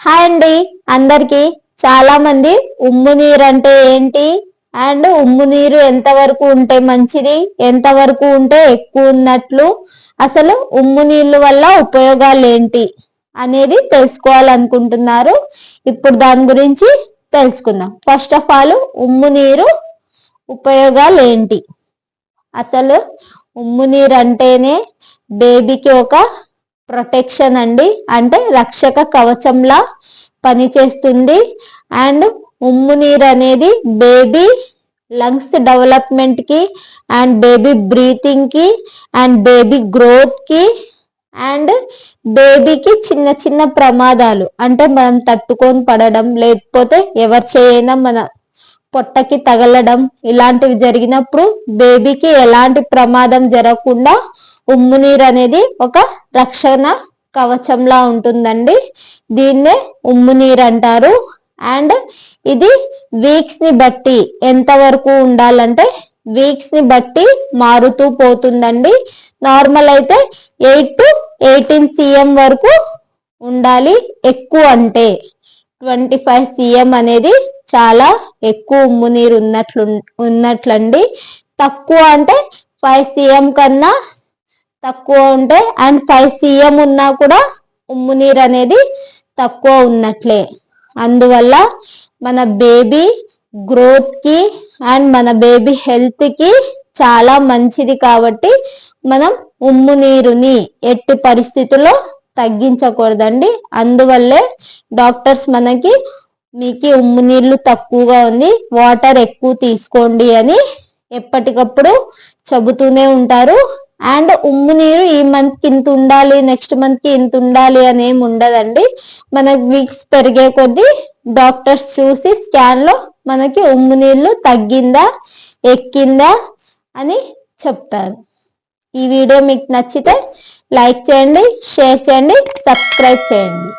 Hi అండి. అందరికీ చాలా మంది ఉమ్ము నీరు అంటే ఏంటి? అండ్ ఉమ్ము నీరు ఎంత వరకు ఉంటే మంచిది? ఎంత వరకు ఉంటే ఎక్కువ ఉన్నట్లు? అసలు ఉమ్ము నీళ్ళు వల్ల ఉపయోగాలు ఏంటి? అనేది తెలుసుకోవాలనుకుంటున్నారు. ఇప్పుడు దాని గురించి తెలుసుకుందాం. ఫస్ట్ ఆఫ్ ఆల్ ఉమ్ము నీరు ఉపయోగాలు ఏంటి? అసలు ఉమ్ము నీరు అంటేనే బేబీకి ఒక ప్రొటెక్షన్ అండి. అంటే రక్షక కవచంలా పనిచేస్తుంది. అండ్ ఉమ్ము నీరు అనేది బేబీ లంగ్స్ డెవలప్మెంట్కి అండ్ బేబీ బ్రీతింగ్కి అండ్ బేబీ గ్రోత్కి అండ్ బేబీకి చిన్న చిన్న ప్రమాదాలు. అంటే మనం తట్టుకొని పడడం లేకపోతే ఎవరి చేయైనా మన పొట్టకి తగలడం ఇలాంటివి జరిగినప్పుడు బేబీకి ఎలాంటి ప్రమాదం జరగకుండా ఉమ్ము నీరు అనేది ఒక రక్షణ కవచంలా ఉంటుందండి. దీన్నే ఉమ్ము నీరు అంటారు. అండ్ ఇది వీక్స్ని బట్టి ఎంత వరకు ఉండాలంటే వీక్స్ని బట్టి మారుతూ పోతుందండి. నార్మల్ అయితే ఎయిట్ టు ఎయిటీన్ సిఎం వరకు ఉండాలి ఎక్కువ అంటే. ట్వంటీ ఫైవ్ సిఎం అనేది చాలా ఎక్కువ ఉమ్ము నీరు ఉన్నట్లు ఉన్నట్లండి. తక్కువ అంటే ఫైవ్ సీఎం కన్నా తక్కువ ఉంటే అండ్ ఫైవ్ సీఎం ఉన్నా కూడా ఉమ్ము నీరు అనేది తక్కువ ఉన్నట్లే. అందువల్ల మన బేబీ గ్రోత్కి అండ్ మన బేబీ హెల్త్కి చాలా మంచిది కాబట్టి మనం ఉమ్ము నీరుని ఎట్టి పరిస్థితుల్లో తగ్గించకూడదండి. అందువల్లే డాక్టర్స్ మనకి మీకు ఉమ్ము నీళ్ళు తక్కువగా ఉంది వాటర్ ఎక్కువ తీసుకోండి అని ఎప్పటికప్పుడు చెబుతూనే ఉంటారు. అండ్ ఉమ్ము నీరు ఈ మంత్కి ఇంత ఉండాలి నెక్స్ట్ మంత్కి ఇంత ఉండాలి అని ఏమి ఉండదండి. మనకి వీక్స్ పెరిగే కొద్దీ డాక్టర్స్ చూసి స్కాన్లో మనకి ఉమ్ము నీళ్ళు తగ్గిందా ఎక్కిందా అని చెప్తారు. ఈ వీడియో మీకు నచ్చితే లైక్ చేయండి షేర్ చేయండి సబ్స్క్రైబ్ చేయండి.